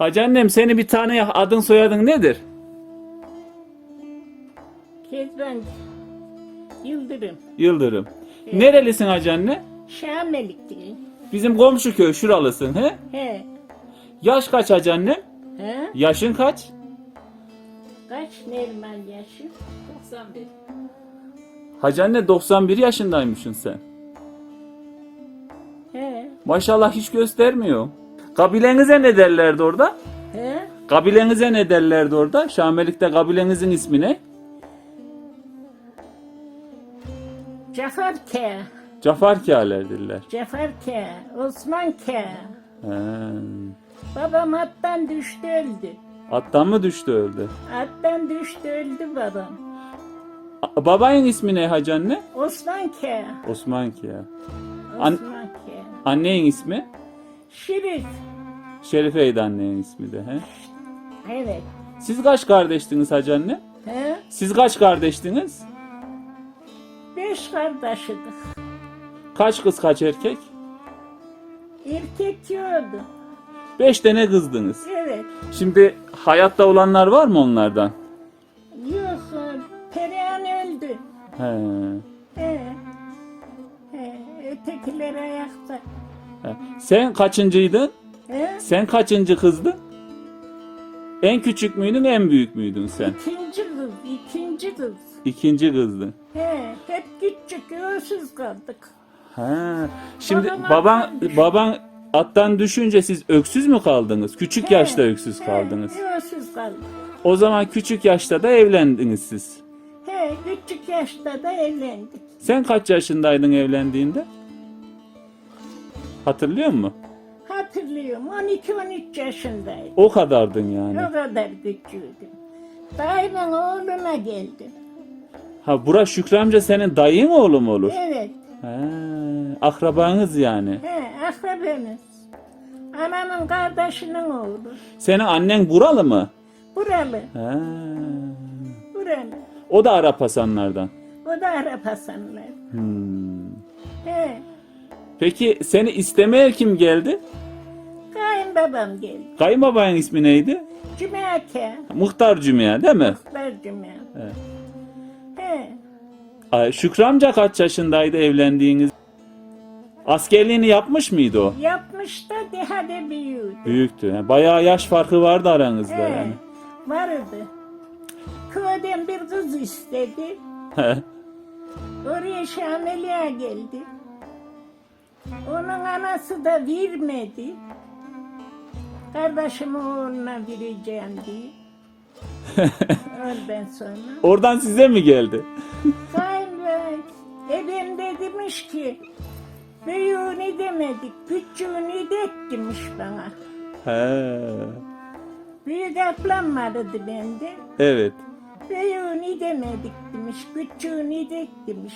Hacı annem seni bir tane adın soyadın nedir? Kezban Yıldırım. Yıldırım. Nerelisin hacı anne? Şamelikli. Bizim komşu köy şuralısın he? He. Yaş kaç hacı annem? He. Yaşın kaç? Kaç Neriman yaşı? 91. Hacı anne 91 yaşındaymışsın sen. He. Maşallah hiç göstermiyor. Kabilenize ne derlerdi orada? He. Kabilenize ne derlerdi orada? Şamelik'te kabilenizin ismi ne? Cafer K. Cafar Kâlerdirler. Cafer K. Osman K. He. Babam attan düştü öldü. Attan mı düştü öldü? Attan düştü öldü babam. A- Babanın ismi ne hacı anne? Osman K. Osman. An- Osman K. Annenin ismi? Şerif. Şerife'ydi annenin ismi de. He? Evet. Siz kaç kardeştiniz hacı anne? He. Siz kaç kardeştiniz? Beş kardeşidik. Kaç kız kaç erkek? Erkek yoktu. Beş tane kızdınız. Evet. Şimdi hayatta olanlar var mı onlardan? Yok. Perihan öldü. He. He. He. Ötekiler ayakta. Sen kaçıncıydın? He. Sen kaçıncı kızdın? En küçük müydün, en büyük müydün sen? İkinci kız, ikinci kız. İkinci kızdın. He, hep küçük, öksüz kaldık. Ha. Şimdi Babam baban attan baban attan düşünce siz öksüz mü kaldınız? Küçük He, yaşta öksüz he, kaldınız. Öksüz kaldık. O zaman küçük yaşta da evlendiniz siz. He, küçük yaşta da evlendik. Sen kaç yaşındaydın evlendiğinde? Hatırlıyor musun? Hatırlıyorum, 12-13 yaşındaydım. O kadardın yani. O kadar küçüğüydüm. Dayımın oğluna geldim. Ha bura Şükrü amca senin dayın oğlu mu olur? Evet, He, akrabanız yani. he, akrabamız. Anamın kardeşinin oğlu. Senin annen buralı mı? Buralı, He. buralı. O da Arap Hasanlardan. O da Arap Hasanlar. Hmm. He, Peki seni istemeye kim geldi? kayınbabam geldi. Kayınbabanın ismi neydi? Cümeyke. Muhtar Cümeyye değil mi? Ver cümle. Evet. He. Ay, Şükrü amca kaç yaşındaydı evlendiğiniz? Askerliğini yapmış mıydı o? Yapmış da daha da büyüdü. Büyüktü. Yani bayağı yaş farkı vardı aranızda He. yani. Vardı. Köyden bir kız istedi. Oraya Şameli'ye geldi. Onun anası da vermedi. Kardeşimin oğluna vereceğim diye. Ondan sonra. Oradan size mi geldi? Sayın Ebem de demiş ki büyüğünü demedik, küçüğünü de demiş bana. He. Büyük ablam vardı bende. Evet. Büyüğünü demedik demiş, küçüğünü de demiş.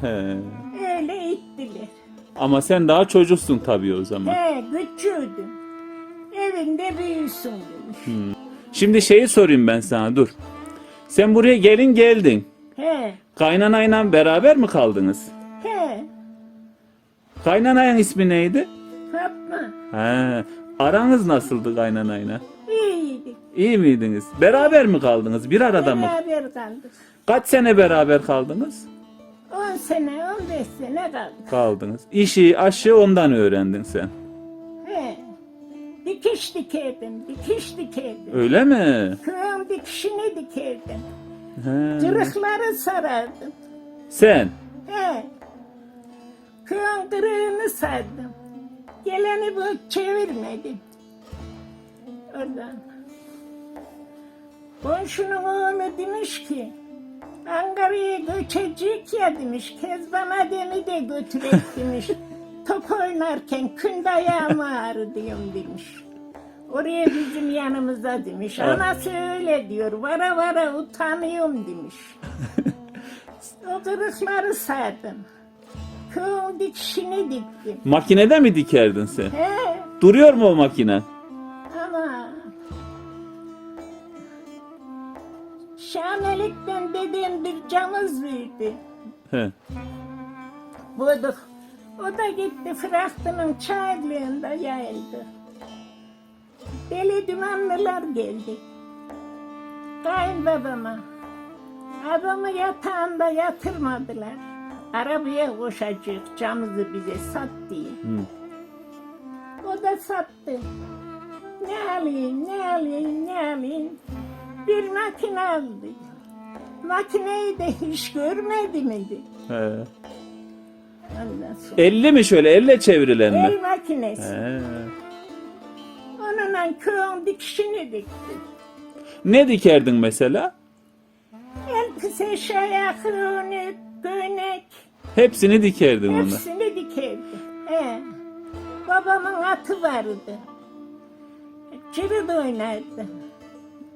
He. Öyle ittiler. Ama sen daha çocuksun tabii o zaman. He, küçüğüydüm. Evinde büyüsün demiş. Şimdi şeyi sorayım ben sana dur. Sen buraya gelin geldin. He, Kaynanayla beraber mi kaldınız? he, Kaynanayın ismi neydi? Fatma. He. Aranız nasıldı kaynanayla? İyiydik. İyi miydiniz? Beraber mi kaldınız? Bir arada mı? Beraber kaldık. Kaç sene beraber kaldınız? 10 sene, 15 sene kaldık. Kaldınız. İşi, aşı ondan öğrendin sen. He. Dikiş dikerdim, dikiş dikerdim. Öyle mi? Köyün dikişini dikerdim. He. Kırıkları sarardım. Sen? He. Köyün kırığını sardım. Geleni bu çevirmedim. Oradan. Komşunun oğlu demiş ki, Ankara'ya göçecek ya demiş, Kezban Adem'i de götürek demiş. Top oynarken kün ayağım ağrıdıyorum demiş. Oraya bizim yanımıza demiş. Anası öyle diyor. Vara vara utanıyorum demiş. o kırıkları sardım. Köyün dikişini diktim. Makinede mi dikerdin sen? He, Duruyor mu o makine? Şamelik'ten dedem bir camız verdi. He. Bulduk. O da gitti Fırahtının çayırlığında yayıldı. deli dumanlılar geldi. Kayınbabama. Adamı yatağında yatırmadılar. Arabaya koşacak camızı bize sat diye. Hı. O da sattı. Ne alayım, ne alayım, ne alayım. Bir makine aldı. Makineyi de hiç görmedi miydi? He. Ondan sonra. Elle mi şöyle elle çevrilen mi? El makinesi. He. Onunla köyün dikişini dikti. Ne dikerdin mesela? Elbise, şayak, örnek, gönek Hepsini dikerdin onu. hepsini dikerdi. He. Babamın atı vardı. Cırıd oynardı.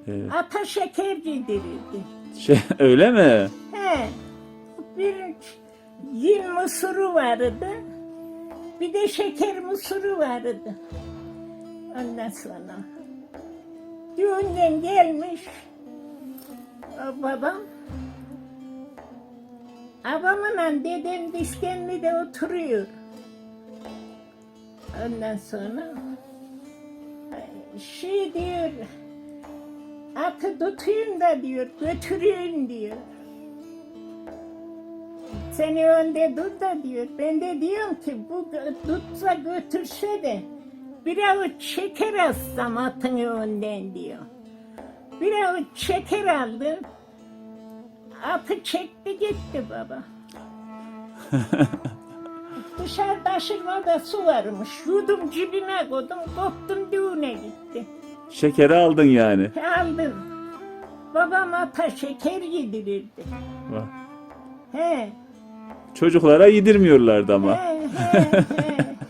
Evet. Ata şeker yedirirdi. Şey, öyle mi? He. Bir yün mısırı vardı. Bir de şeker mısırı vardı. Ondan sonra düğünden gelmiş o babam Babamla dedem diskenli oturuyor. Ondan sonra şey diyor atı tutayım da diyor götüreyim diyor. Seni önde dur da diyor. Ben de diyorum ki bu tutsa götürse de bir avuç şeker alsam atın önden diyor. Bir avuç şeker aldım. Atı çekti gitti baba. Dışarıda aşırmada su varmış. Yudum cibime koydum, koptum düğüne gitti. Şekeri aldın yani. Aldım. Babam ata şeker yedirirdi. Bak. He, Çocuklara yedirmiyorlardı ama. he, he, he,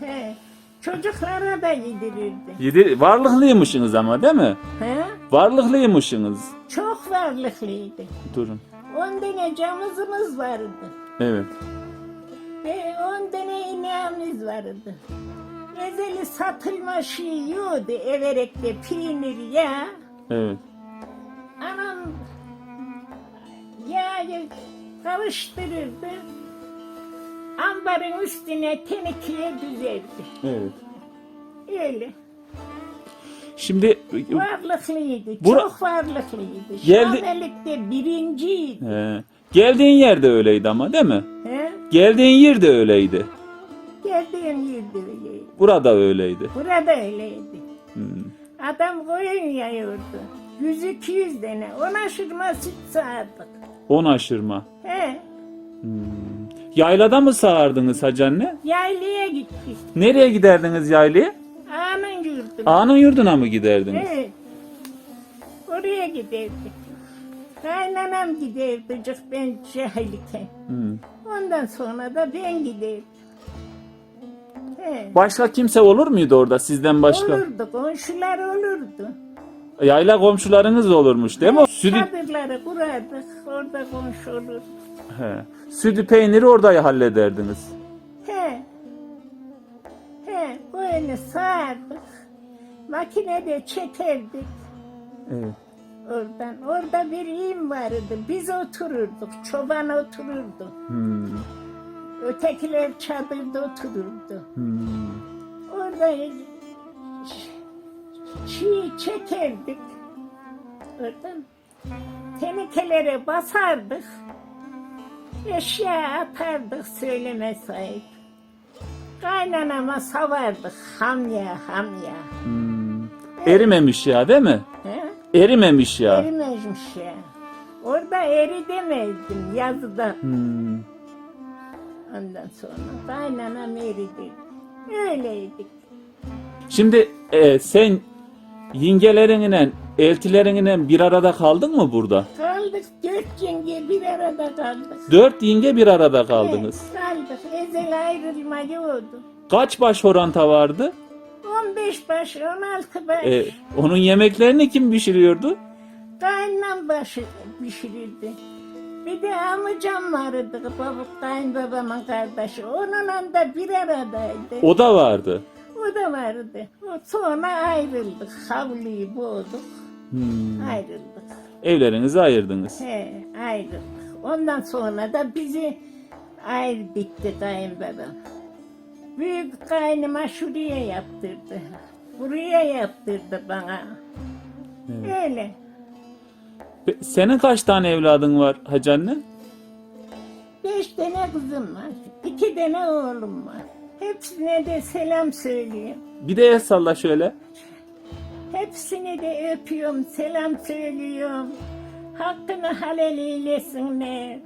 he. Çocuklara da yedirirdi. Yedi, varlıklıymışsınız ama değil mi? He? Varlıklıymışsınız. Çok varlıklıydı. Durun. On tane camızımız vardı. Evet. Ve on tane ineğimiz vardı. Ezeli satılma şey yiyordu. Everekte peynir, yağ. Evet. Anam yağı kavuştururdu. Ambarın üstüne tenekeye düzerdi. Evet. Öyle. Şimdi Varlıklıydı. Bura- Çok varlıklıydı. Geldi- Şamelik'te birinciydi. He. geldiğin yer de öyleydi ama değil mi? He? Geldiğin yer de öyleydi. Burada öyleydi. Burada öyleydi. Hmm. Adam koyun yayıyordu. Yüz iki yüz tane. Ona şırma süt sağardık. On aşırma. He. Yaylada mı sağardınız hacı anne? Yaylaya gittik. Nereye giderdiniz yaylaya? Ağanın yurduna. Ağanın yurduna mı giderdiniz? Evet. Oraya giderdik. Kaynanam giderdi ben cahilken. Hmm. Ondan sonra da ben giderdim. He. Başka kimse olur muydu orada sizden başka? Olurdu, komşular olurdu. Yayla komşularınız olurmuş değil mi? Sütü, Çadırları kurardık, orada komşu olur. he. Sütü peyniri orada hallederdiniz. He. He, koyunu sağardık. Makinede çekerdik Evet. oradan. Orada bir im vardı. Biz otururduk, çoban otururdu. Hmm. Ötekiler çadırda otururdu. Hmm. Orada çiğ çekerdik. Oradan tenekelere basardık. Eşya atardık söyleme sahip. Kaynanama savardık hamya hamya. Hmm. Erimemiş ya değil mi? He? Erimemiş ya. Erimezmiş ya. Orada eri demezdim yazıda. Hmm. Ondan sonra kaynanam eridi. Öyleydik. Şimdi e, sen yengelerinle, eltilerinle bir arada kaldın mı burada? Kaldık dört yenge bir arada kaldık. Dört yenge bir arada kaldınız. Evet, kaldık. Ezel ayrılma yoktu. Kaç baş horanta vardı? 15 baş, 16 baş. E, onun yemeklerini kim pişiriyordu? Kaynanam başı pişirirdi. Bir de amcam vardı, baba, kayınbabamın kardeşi. Onunla da bir aradaydı. O, O da vardı. da vardı. O sonra ayrıldık. Havluyu boğduk. Hmm. Ayrıldık. Evlerinizi ayırdınız. He, ayrıldık. Ondan sonra da bizi ayrı dikti kayınbabam. Büyük kaynıma şuraya yaptırdı. Buraya yaptırdı bana. Öyle. Senin kaç tane evladın var hacı anne? Beş tane kızım var. iki tane oğlum var. Hepsine de selam söylüyorum. Bir de el salla şöyle. Hepsini de öpüyorum, selam söylüyorum. Hakkını halal eylesinler.